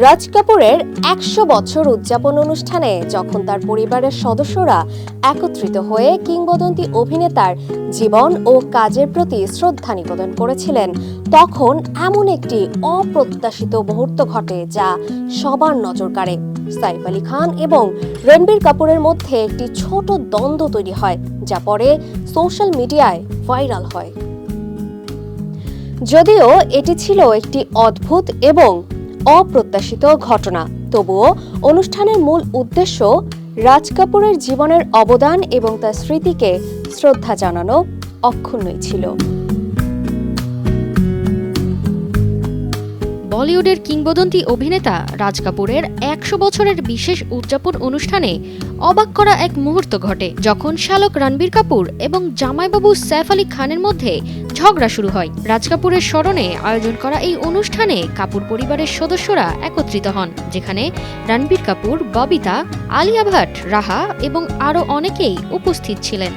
রাজ কাপুরের একশো বছর উদযাপন অনুষ্ঠানে যখন তার পরিবারের সদস্যরা একত্রিত হয়ে কিংবদন্তি অভিনেতার জীবন ও কাজের প্রতি শ্রদ্ধা নিবেদন করেছিলেন, তখন এমন একটি অপ্রত্যাশিত মুহূর্ত ঘটে যা সবার নজর কাড়ে। সাইফ আলী খান এবং রণবীর কাপুরের মধ্যে একটি ছোট দ্বন্দ্ব তৈরি হয়, যা পরে সোশ্যাল মিডিয়ায় ভাইরাল হয়। যদিও এটি ছিল একটি অদ্ভুত এবং অপ্রত্যাশিত ঘটনা। তবুও অনুষ্ঠানের মূল উদ্দেশ্য রাজ কাপুরের জীবনের অবদান এবং তার স্মৃতিকে শ্রদ্ধা জানানো অক্ষুণ্ণই ছিল। বলিউডের কিংবদন্তি অভিনেতা রাজ কাপুরের একশো বছরের বিশেষ উদযাপন অনুষ্ঠানে অবাক করা এক মুহূর্ত ঘটে, যখন শালক রণবীর কাপুর এবং জামাইবাবু সৈফ আলী খানের মধ্যে ঝগড়া শুরু হয়। রাজ কাপুরের স্মরণে আয়োজন করা এই অনুষ্ঠানে কাপুর পরিবারের সদস্যরা একত্রিত হন, যেখানে রণবীর কাপুর, ববিতা, আলিয়া ভাট, রাহা এবং আরও অনেকেই উপস্থিত ছিলেন।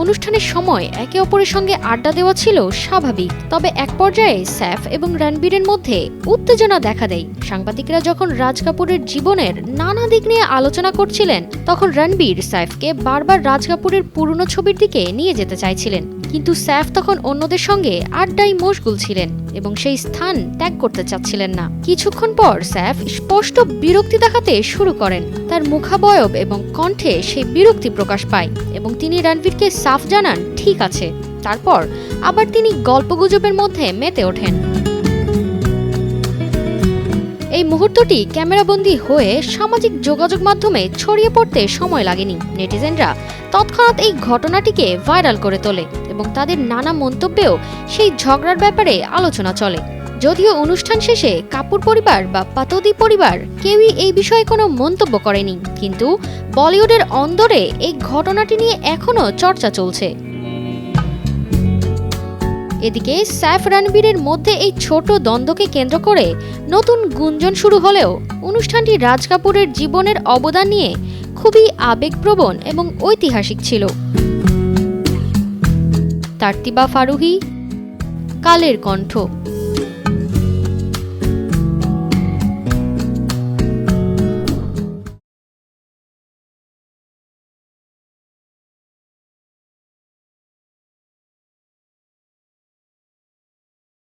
অনুষ্ঠানের সময় একে অপরের সঙ্গে আড্ডা দেওয়া ছিল স্বাভাবিক। তবে এক পর্যায়ে স্যাফ এবং রণবীরের মধ্যে উত্তেজনা দেখা দেয়। সাংবাদিকরা যখন রাজ কাপুরের জীবনের নানা দিক নিয়ে আলোচনা করছিলেন, তখন রণবীর স্যাফকে বারবার রাজ কাপুরের পুরনো ছবির দিকে নিয়ে যেতে চাইছিলেন। কিন্তু স্যাফ তখন অন্যদের সঙ্গে আড্ডায় মশগুল ছিলেন এবং সেই স্থান ত্যাগ করতে চাচ্ছিলেন না। কিছুক্ষণ পর স্যাফ স্পষ্ট বিরক্তি দেখাতে শুরু করেন। তার মুখাবয়ব এবং কণ্ঠে সেই বিরক্তি প্রকাশ পায় এবং তিনি রণবীরকে সাফ জানান, ঠিক আছে। তারপর আবার তিনি গল্পগুজবের মধ্যে মেতে ওঠেন। এই মুহূর্তটি ক্যামেরাবন্দি হয়ে সামাজিক যোগাযোগ মাধ্যমে ছড়িয়ে পড়তে সময় লাগেনি। নেটিজেনরা তৎক্ষণাৎ এই ঘটনাটিকে ভাইরাল করে তোলে এবং তাদের নানা মন্তব্যেও সেই ঝগড়ার ব্যাপারে আলোচনা চলে। যদিও অনুষ্ঠান শেষে কাপুর পরিবার বা পাতদি পরিবার কেউই এই বিষয়ে কোনো মন্তব্য করেনি, কিন্তু বলিউডের অন্দরে এই ঘটনাটি নিয়ে এখনও চর্চা চলছে। এদিকে সাইফ রানবীরের মধ্যে এই ছোট দ্বন্দ্বকে কেন্দ্র করে নতুন গুঞ্জন শুরু হলেও অনুষ্ঠানটি রাজ কাপুরের জীবনের অবদান নিয়ে খুবই আবেগপ্রবণ এবং ঐতিহাসিক ছিল। তার্তিবা ফারুহি, কালের কণ্ঠ।